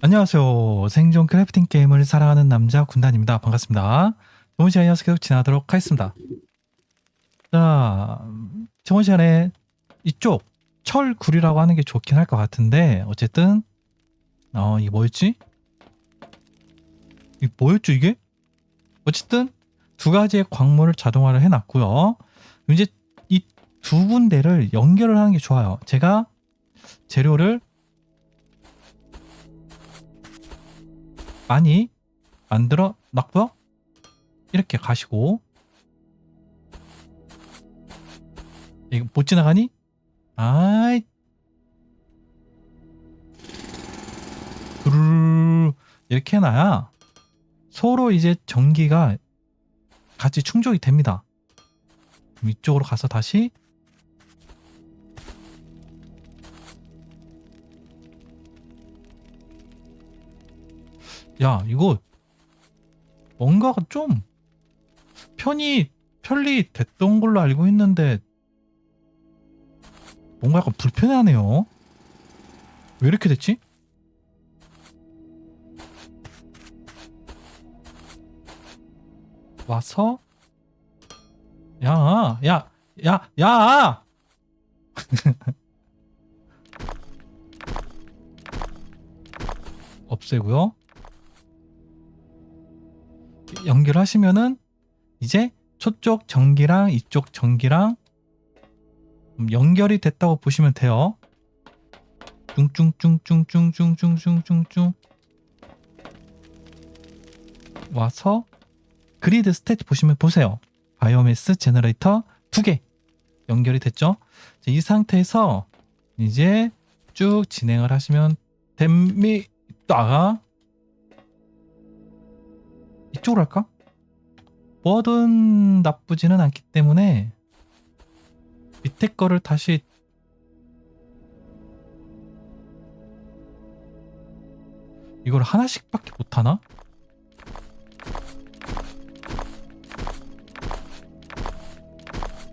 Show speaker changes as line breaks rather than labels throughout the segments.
안녕하세요. 생존 크래프팅 게임을 사랑하는 남자 군단입니다. 반갑습니다. 저번 시간에 이어서 계속 진행하도록 하겠습니다. 자, 저번 시간에 이쪽 철굴이라고 하는 게 좋긴 할 것 같은데 어쨌든 어 이게 뭐였지? 이게 뭐였죠 이게? 어쨌든 두 가지의 광물을 자동화를 해놨고요. 이제 이 두 군데를 연결을 하는 게 좋아요. 제가 재료를 많이 만들어 놨고요. 이렇게 가시고 이거 못 지나가니? 아이 두루루 이렇게 해놔야 서로 이제 전기가 같이 충족이 됩니다. 그럼 이쪽으로 가서 다시 야 이거 뭔가가 좀 편이 편리 됐던 걸로 알고 있는데 뭔가 약간 불편하네요. 왜 이렇게 됐지? 와서 야, 야, 야, 야! 없애고요. 연결하시면은 이제 저쪽 전기랑 이쪽 전기랑 음, 연결이 됐다고 보시면 돼요. 뚱뚱뚱뚱뚱뚱뚱뚱뚱 와서 그리드 스탯 보시면 보세요. 바이오매스 제너레이터 두 개 연결이 됐죠. 자, 이 상태에서 이제 쭉 진행을 하시면 됩니다. 이쪽으로 할까? 뭐든 나쁘지는 않기 때문에 밑에 거를 다시 이걸 하나씩밖에 못하나?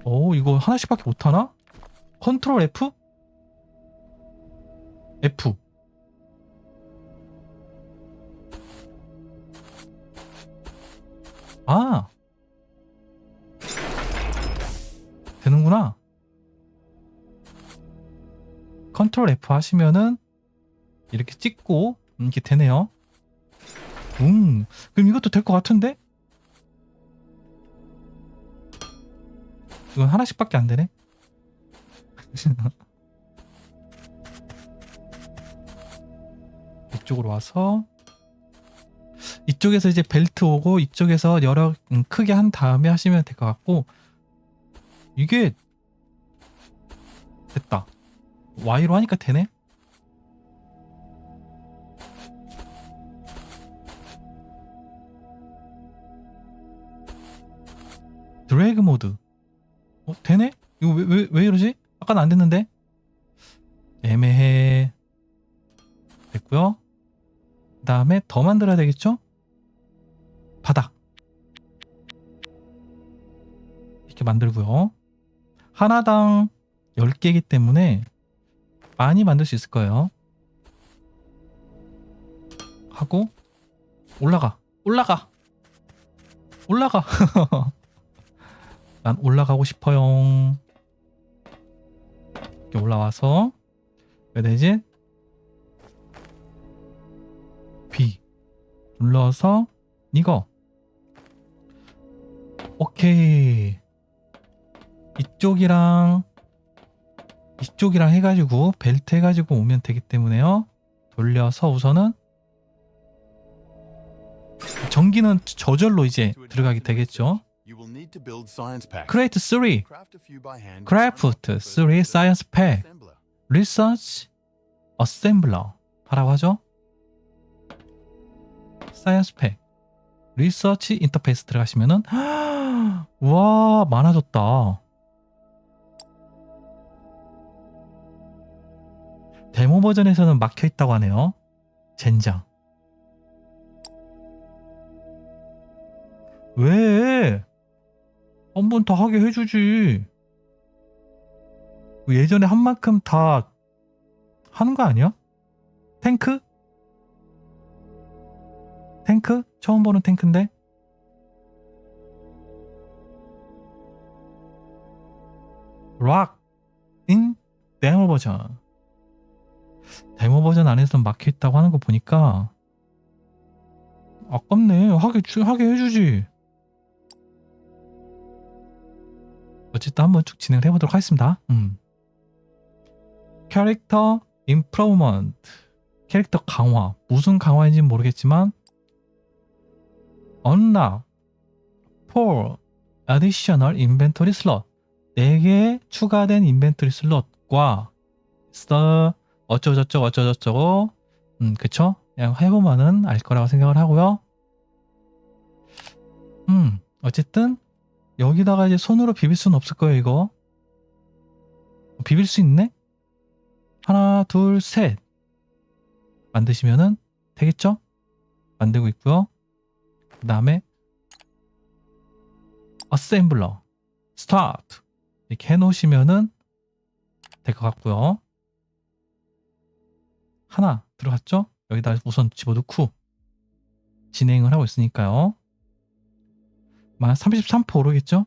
오 이거 하나씩밖에 못하나? 컨트롤 F? F 아. 되는구나. 컨트롤 F 하시면은 이렇게 찍고 이렇게 되네요. 음. 그럼 이것도 될 것 같은데? 이건 하나씩밖에 안 되네. 이쪽으로 와서 이쪽에서 이제 벨트 오고 이쪽에서 여러 음, 크게 한 다음에 하시면 될 것 같고 이게 됐다 Y로 하니까 되네 드래그 모드 어 되네? 이거 왜, 왜, 왜 이러지? 아까는 안 됐는데 애매해 됐고요 그 다음에 더 만들어야 되겠죠? 바닥. 이렇게 만들고요. 하나당 10개이기 때문에 많이 만들 수 있을 거예요. 하고 올라가. 올라가. 올라가. 난 올라가고 싶어요. 이렇게 올라와서 왜 되지? B 눌러서 이거 오케이. 이쪽이랑 이쪽이랑 해가지고 벨트 해가지고 오면 되기 때문에요. 돌려서 우선은 전기는 저절로 이제 들어가게 되겠죠. 크레이트 3 크래프트 3 사이언스 팩 리서치 어셈블러 하라고 하죠? 사이언스 팩 리서치 인터페이스 들어가시면은 와 많아졌다 데모 버전에서는 막혀 있다고 하네요 젠장 왜 한번더 하게 해주지 뭐 예전에 한 만큼 다 하는 거 아니야? 탱크? 탱크? 처음 보는 탱크인데? 락! 인 데모 버전. 데모 버전 안에서 막혀 있다고 하는 거 보니까 아깝네. 하게, 주- 하게 해주지. 어쨌든 한번 쭉 진행을 해보도록 하겠습니다. 음. 캐릭터 임프로먼트 캐릭터 강화 무슨 강화인지는 모르겠지만 unlock for additional inventory slot 4개의 추가된 인벤토리 슬롯과 써 어쩌고저쩌고 어쩌고저쩌고 음 그쵸? 그냥 해보면은 알 거라고 생각을 하고요 음 어쨌든 여기다가 이제 손으로 비빌 수는 없을 거예요 이거 비빌 수 있네? 하나 둘 셋 만드시면은 되겠죠? 만들고 있고요. 그 다음에 어셈블러 스타트 이렇게 해놓으시면은 될 것 같고요. 하나 들어갔죠? 여기다 우선 집어넣고 진행을 하고 있으니까요. 만 33% 오르겠죠?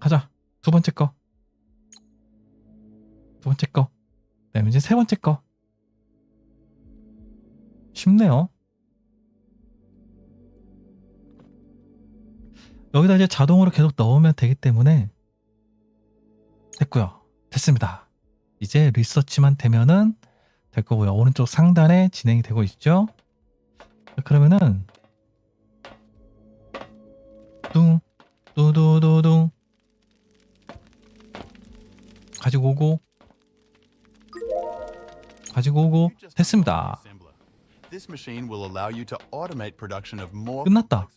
가자. 두 번째 거. 두 번째 거. 그다음에 이제 세 번째 거. 쉽네요. 여기다 이제 자동으로 계속 넣으면 되기 때문에 됐고요. 됐습니다. 이제 리서치만 되면은 될 거고요. 오른쪽 상단에 진행이 되고 있죠. 그러면은 뚱 뚜두두둥 가지고 오고 가지고 오고 됐습니다. 끝났다.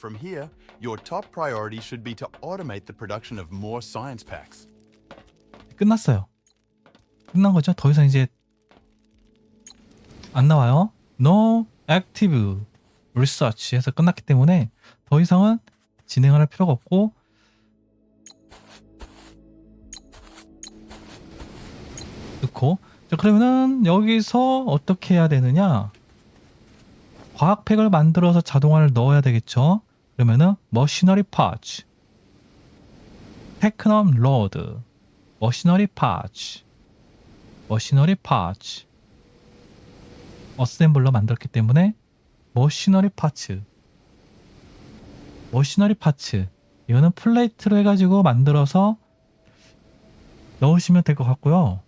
From here, your top priority should be to automate the production of more science packs.
끝났어요. 끝난 거죠? 더 이상 이제 안 나와요. No active research 해서 끝났기 때문에 더 이상은 진행을 할 필요가 없고 넣고 자 그러면은 여기서 어떻게 해야 되느냐 과학팩을 만들어서 자동화를 넣어야 되겠죠 그러면은 머시너리 파츠. 테크넘 로드. 머시너리 파츠. 머시너리 파츠. 어셈블러 만들었기 때문에 머시너리 파츠. 머시너리 파츠. 이거는 플레이트로 해가지고 만들어서 넣으시면 될 것 같고요.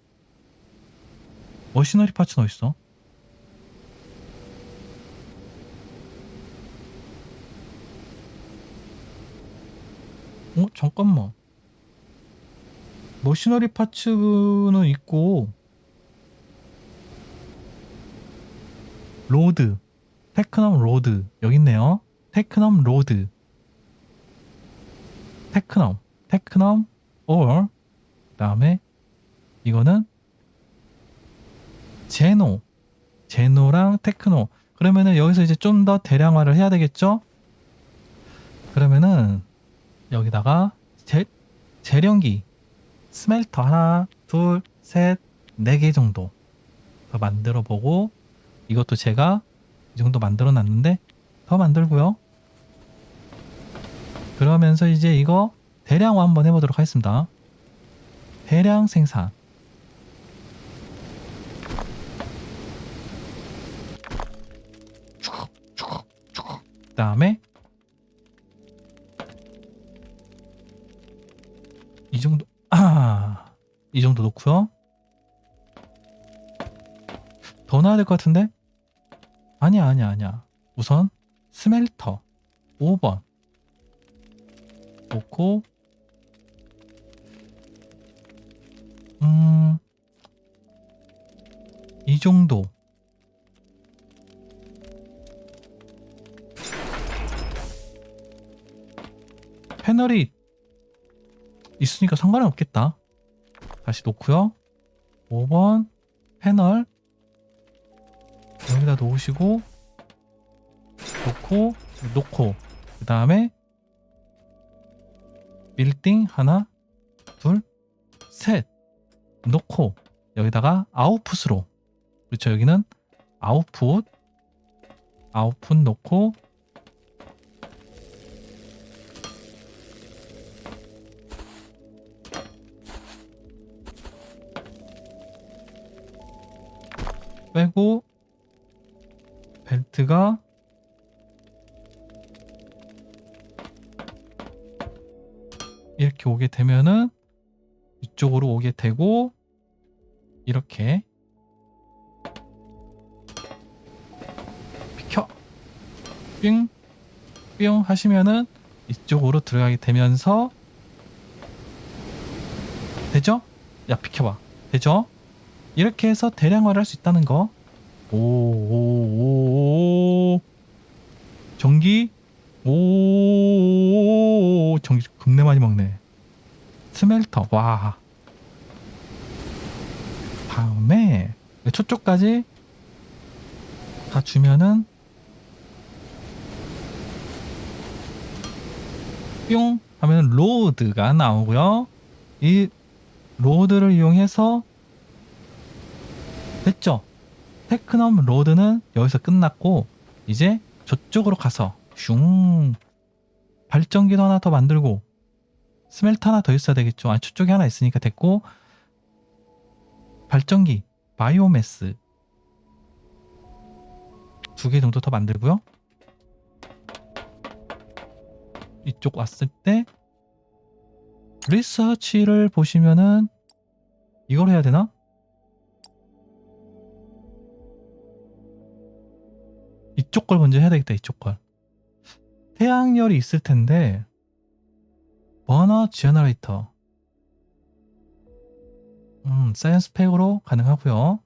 머시너리 파츠는 어딨어? 어? 잠깐만. 머시너리 파츠는 있고 로드. 테크넘 로드. 여기 있네요. 테크넘 로드. 테크넘. 테크넘 or 그 다음에 이거는 제노. 제노랑 테크노. 그러면은 여기서 이제 좀 더 대량화를 해야 되겠죠? 그러면은 여기다가 재, 재련기 스멜터 하나 둘셋네 개 정도 더 만들어 보고 이것도 제가 이 정도 만들어 놨는데 더 만들고요. 그러면서 이제 이거 대량화 한번 해보도록 하겠습니다. 대량 생산. 그 다음에 이 정도 놓고요. 더 넣어야 될 것 같은데? 아니야, 아니야, 아니야. 우선 스멜터 5번 놓고 음, 이 정도 패널이 있으니까 상관은 없겠다. 다시 놓고요. 5번 패널 여기다 놓으시고 놓고 놓고 그 다음에 빌딩 하나 둘셋 놓고 여기다가 아웃풋으로 그렇죠. 여기는 아웃풋 아웃풋 놓고 빼고 벨트가 이렇게 오게 되면은 이쪽으로 오게 되고 이렇게 비켜 삥뿅 하시면은 이쪽으로 들어가게 되면서 되죠? 야 비켜봐 되죠? 이렇게 해서 대량화를 할 수 있다는 거. 오, 오, 오, 오. 전기. 오, 전기 겁내 많이 먹네. 스멜터. 와. 다음에 저쪽까지 다 주면은 뿅 하면 로드가 나오고요. 이 로드를 이용해서 됐죠? 테크넘 로드는 여기서 끝났고 이제 저쪽으로 가서 슝 발전기도 하나 더 만들고 스멜트 하나 더 있어야 되겠죠? 아 저쪽에 하나 있으니까 됐고 발전기 바이오매스 두 개 정도 더 만들고요. 이쪽 왔을 때 리서치를 보시면은 이걸 해야 되나? 이쪽 걸 먼저 해야 되겠다 이쪽 걸. 태양열이 있을 텐데 버너 제너레이터. 음 사이언스 팩으로 가능하고요.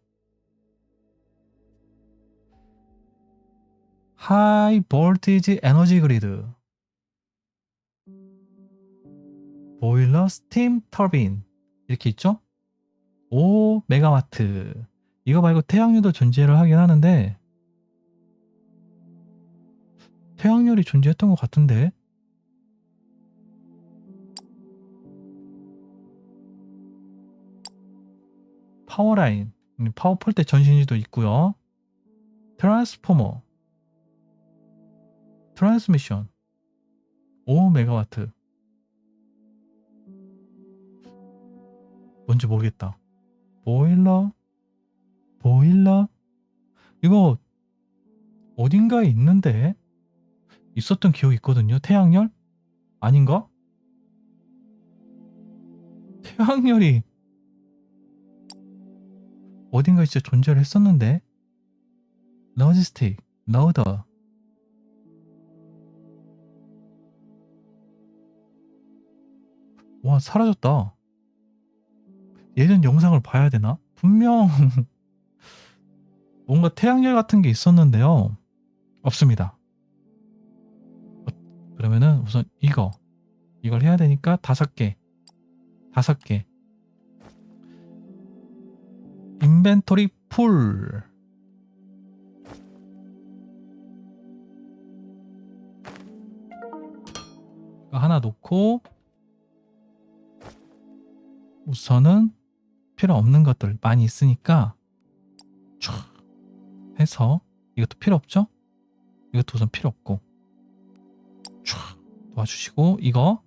하이 볼티지 에너지 그리드. 보일러 스팀 터빈. 이렇게 있죠? 5 메가와트. 이거 말고 태양열도 존재를 하긴 하는데 태양열이 존재했던 것 같은데. 파워라인 음, 파워폴대 전신지도 있고요. 트랜스포머 트랜스미션 5메가와트. 뭔지 모르겠다. 보일러 보일러? 이거 어딘가에 있는데 있었던 기억이 있거든요. 태양열? 아닌가? 태양열이 어딘가에 진짜 존재를 했었는데 로지스틱, 러더 와 사라졌다. 예전 영상을 봐야 되나? 분명 뭔가 태양열 같은 게 있었는데요. 없습니다. 그러면은 우선 이거 이걸 해야 되니까 다섯 개 다섯 개. 인벤토리 풀. 하나 놓고 우선은 필요 없는 것들 많이 있으니까 촤 해서 이것도 필요 없죠? 이것도 우선 필요 없고. 촤 놓아주시고 이거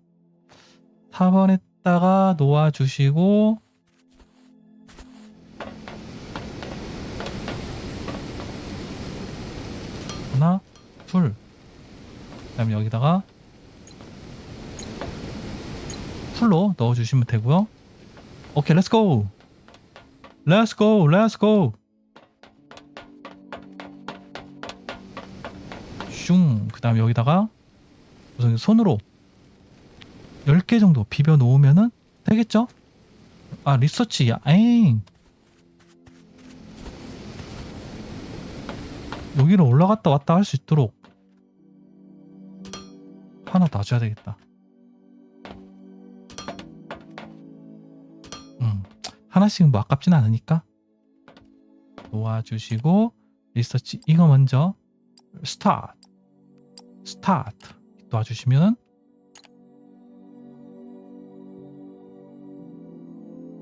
4번에다가 놓아주시고 하나 둘. 그다음에 여기다가 풀로 넣어주시면 되고요. 오케이 렛츠고 렛츠고 렛츠고 슝그 다음에 여기다가 우선 손으로 10개 정도 비벼 놓으면은 되겠죠? 아 리서치 야 에잉. 여기로 올라갔다 왔다 할 수 있도록 하나 놔줘야 되겠다. 음 하나씩은 뭐 아깝진 않으니까 놓아주시고 리서치 이거 먼저 스타트. 스타트 놔주시면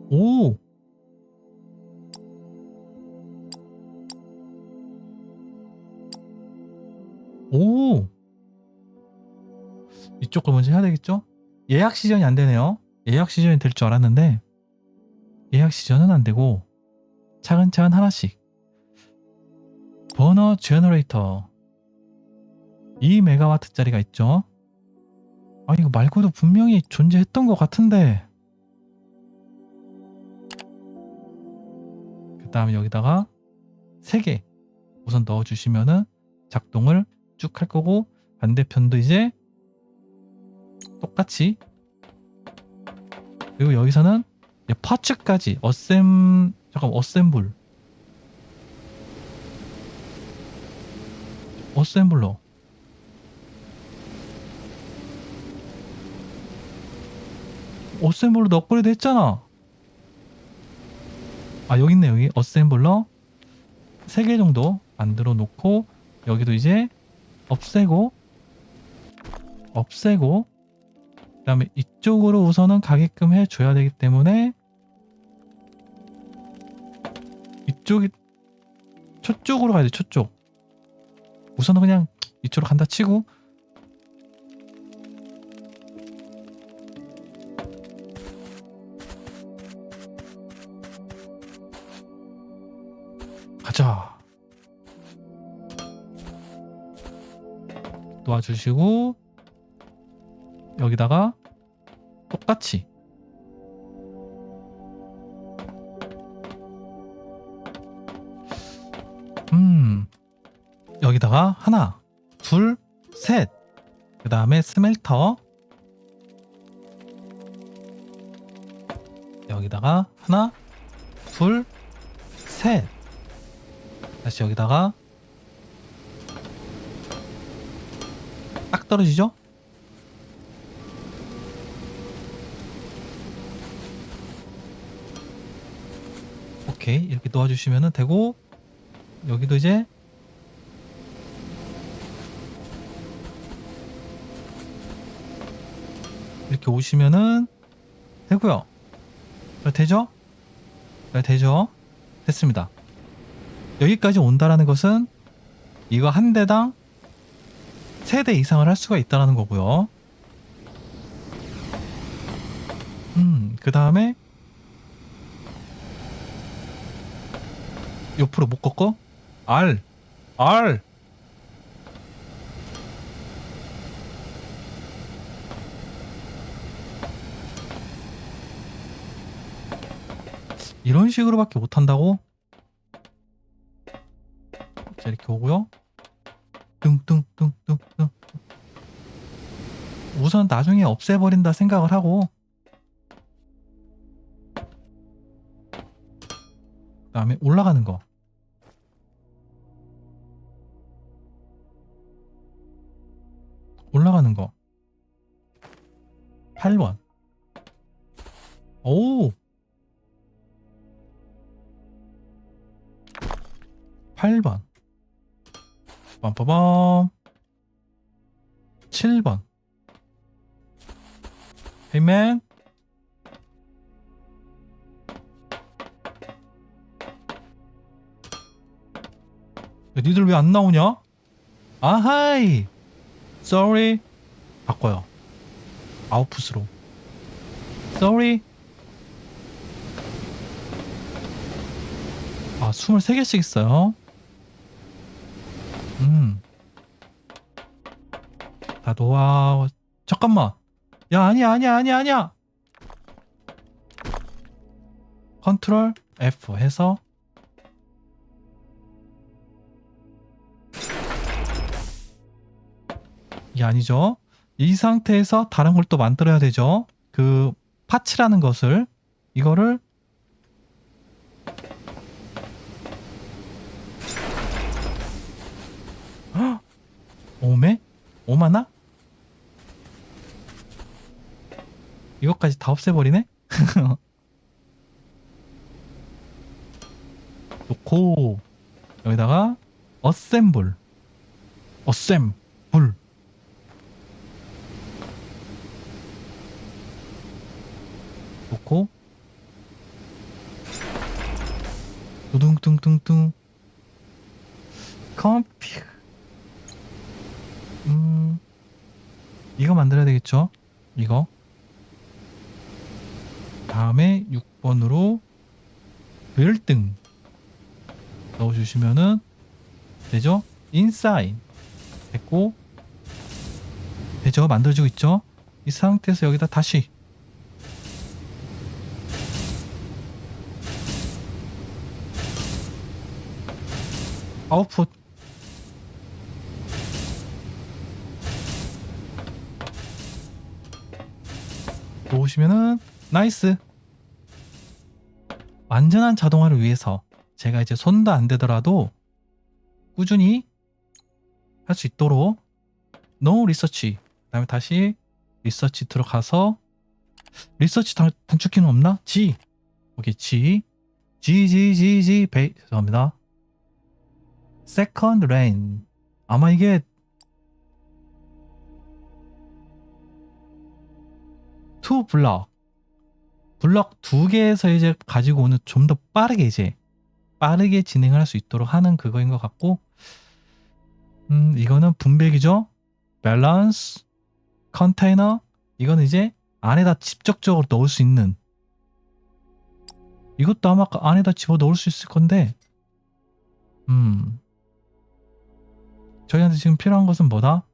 오! 오! 이쪽 걸 먼저 해야 되겠죠? 예약 시전이 안 되네요. 예약 시전이 될 줄 알았는데 예약 시전은 안 되고 차근차근 하나씩 번호 제너레이터 2메가와트짜리가 있죠. 아 이거 말고도 분명히 존재했던 것 같은데. 그 다음에 여기다가 3개 우선 넣어주시면은 작동을 쭉 할 거고 반대편도 이제 똑같이. 그리고 여기서는 파츠까지 어셈 잠깐 어셈블. 어셈블러 어셈블러도 업그레이드 했잖아. 아 여기 있네 여기. 어셈블러 3개 정도 만들어 놓고 여기도 이제 없애고 없애고 그 다음에 이쪽으로 우선은 가게끔 해줘야 되기 때문에 이쪽이 저쪽으로 가야 돼 저쪽. 우선은 그냥 이쪽으로 간다 치고 가자. 도와주시고 여기다가 똑같이. 음 여기다가 하나 둘셋그 다음에 스멜터. 여기다가 하나 둘셋 다시 여기다가 딱 떨어지죠? 오케이 이렇게 놓아주시면 되고 여기도 이제 이렇게 오시면은 되고요 자, 되죠? 자, 되죠? 됐습니다 여기까지 온다라는 것은 이거 한 대당 3대 이상을 할 수가 있다는 거고요. 음, 그 다음에 옆으로 못 꺾어? R, R. 이런 식으로밖에 못 한다고? 자 이렇게 오고요. 뚱뚱뚱뚱뚱. 우선 나중에 없애버린다 생각을 하고 그 다음에 올라가는 거. 올라가는 거. 8번. 오. 8번. 빰빠밤 7번. 헤이맨 야, 니들 왜 안 나오냐? 아하이. Sorry. 바꿔요. 아웃풋으로. Sorry. 아 23개씩 있어요 음. 다 도와. 잠깐만. 야, 아니야, 아니야, 아니야, 아니야. 컨트롤 F 해서 이게 아니죠. 이 상태에서 다른 걸 또 만들어야 되죠. 그 파츠라는 것을 이거를 오메? 오마나? 이것까지 다 없애버리네? 놓고 여기다가 어셈블 어셈블 놓고 두둥둥둥둥 컴퓨 음 이거 만들어야 되겠죠? 이거. 다음에 6번으로 별등 넣어주시면은 되죠? 인사인 됐고 되죠? 만들어지고 있죠? 이 상태에서 여기다 다시 아웃풋 보시면은 나이스. 완전한 자동화를 위해서 제가 이제 손도 안 대더라도 꾸준히 할 수 있도록 no 리서치 그 다음에 다시 리서치 들어가서 리서치 단, 단축키는 없나? G 오케이 G G G G G 베이 죄송합니다. Second rain. 아마 이게 투 블럭. 블럭 두 개에서 이제 가지고 오는 좀 더 빠르게 이제 빠르게 진행을 할 수 있도록 하는 그거인 것 같고 음 이거는 분배기죠? 밸런스 컨테이너 이거는 이제 안에다 직접적으로 넣을 수 있는. 이것도 아마 안에다 집어 넣을 수 있을 건데 음 저희한테 지금 필요한 것은 뭐다?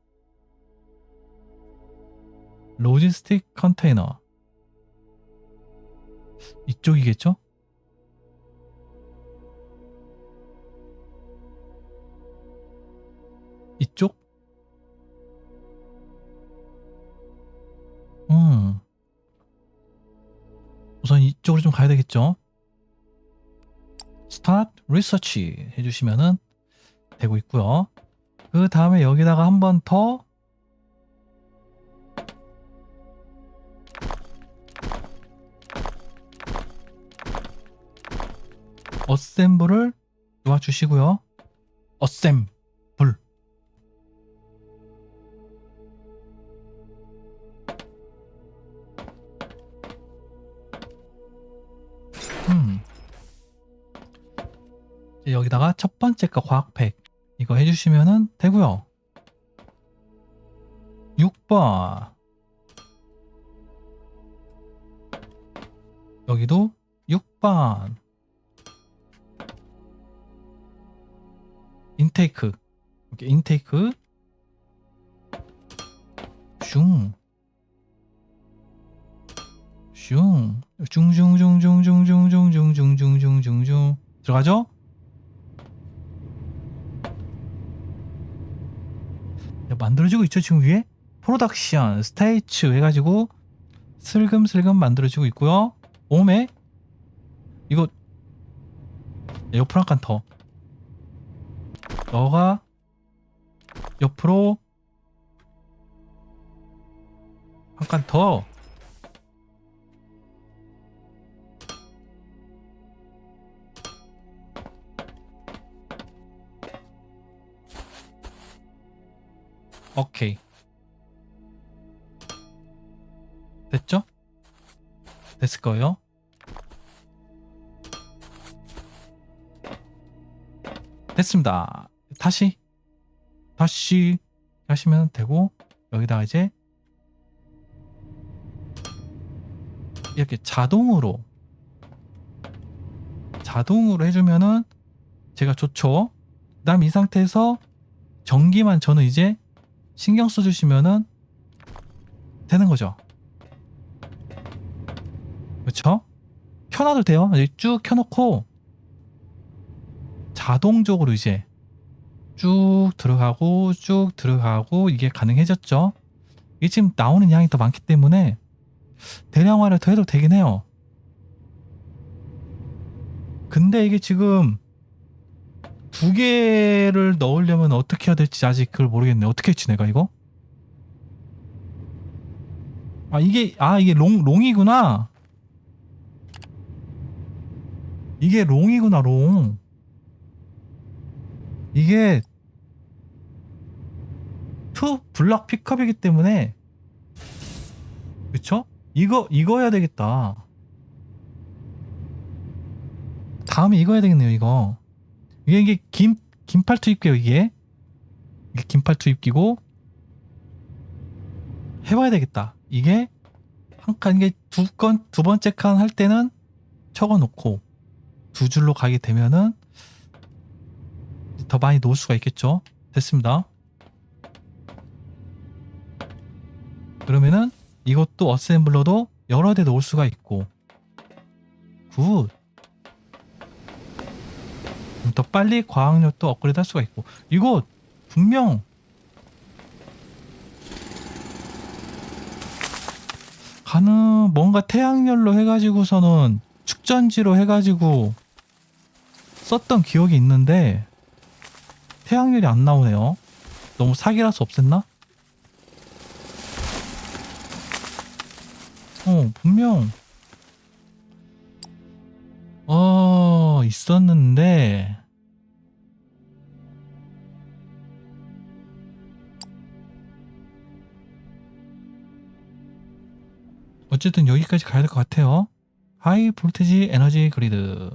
로지스틱 컨테이너 이쪽이겠죠? 이쪽? 음. 우선 이쪽으로 좀 가야 되겠죠? 스타트 리서치 해주시면은 되고 있고요. 그 다음에 여기다가 한 번 더 어셈블을 놓아주시고요. 어셈블 음. 여기다가 첫 번째 거 과학팩 이거 해주시면은 되고요. 6번 여기도 6번 인테이크 이렇게 인테이크 슝 슝, 슝슝슝슝슝슝슝슝슝슝슝 들어가죠? 야, 만들어지고 있죠 지금 위에 프로덕션 스테이츠 해가지고 슬금슬금 만들어지고 있고요 오메 이거 옆으로 한칸더 너가 옆으로 한 칸 더. 오케이. 됐죠? 됐을 거예요. 됐습니다 다시 다시 하시면 되고 여기다가 이제 이렇게 자동으로 자동으로 해주면은 제가 좋죠? 그 다음 이 상태에서 전기만 저는 이제 신경 써주시면은 되는 거죠? 그렇죠 켜놔도 돼요. 쭉 켜놓고 자동적으로 이제 쭉 들어가고 쭉 들어가고 이게 가능해졌죠. 이게 지금 나오는 양이 더 많기 때문에 대량화를 더 해도 되긴 해요. 근데 이게 지금 두 개를 넣으려면 어떻게 해야 될지 아직 그걸 모르겠네. 어떻게 했지 내가 이거? 아 이게 아 이게 롱 롱이구나. 이게 롱이구나 롱. 이게 투 블락 픽업이기 때문에 그쵸? 이거 이거 해야 되겠다. 다음에 이거 해야 되겠네요. 이거 이게 이게 긴 긴팔 투입기요 이게 이게 긴팔 투입기고 해봐야 되겠다. 이게 한 칸, 이게 두 건, 두 번째 칸 할 때는 적어 놓고 두 줄로 가게 되면은 더 많이 놓을 수가 있겠죠. 됐습니다. 그러면은 이것도 어셈블러도 여러 대 놓을 수가 있고 굿. 더 빨리 과학력도 업그레이드 할 수가 있고 이거 분명 가는 뭔가 태양열로 해가지고서는 축전지로 해가지고 썼던 기억이 있는데 태양열이 안 나오네요. 너무 사기라서 없앴나? 어 분명 어 있었는데 어쨌든 여기까지 가야 될 것 같아요. 하이 볼테지 에너지 그리드.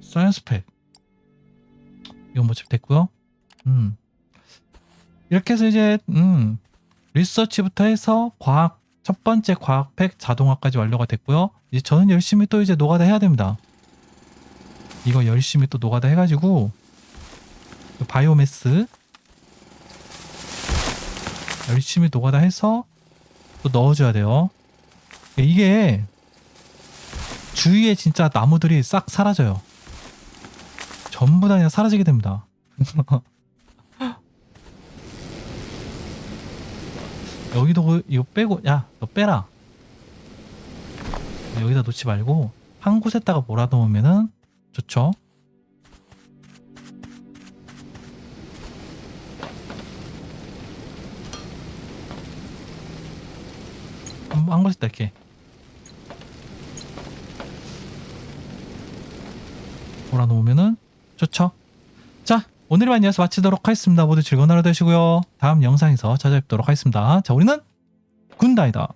사이언스 팩. 이건 뭐 됐고요. 음. 이렇게 해서 이제 음. 리서치부터 해서 과학 첫 번째 과학 팩 자동화까지 완료가 됐고요. 이제 저는 열심히 또 이제 노가다 해야 됩니다. 이거 열심히 또 노가다 해가지고 바이오매스 열심히 노가다 해서 또 넣어줘야 돼요. 이게 주위에 진짜 나무들이 싹 사라져요. 전부 다 그냥 사라지게 됩니다. 여기도 그- 이거 빼고 야 너 빼라. 여기다 놓지 말고 한 곳에다가 몰아놓으면은 좋죠. 한, 한 곳에다 이렇게 몰아놓으면은 좋죠. 자, 오늘만 이어서 마치도록 하겠습니다. 모두 즐거운 하루 되시고요. 다음 영상에서 찾아뵙도록 하겠습니다. 자, 우리는 군다이다.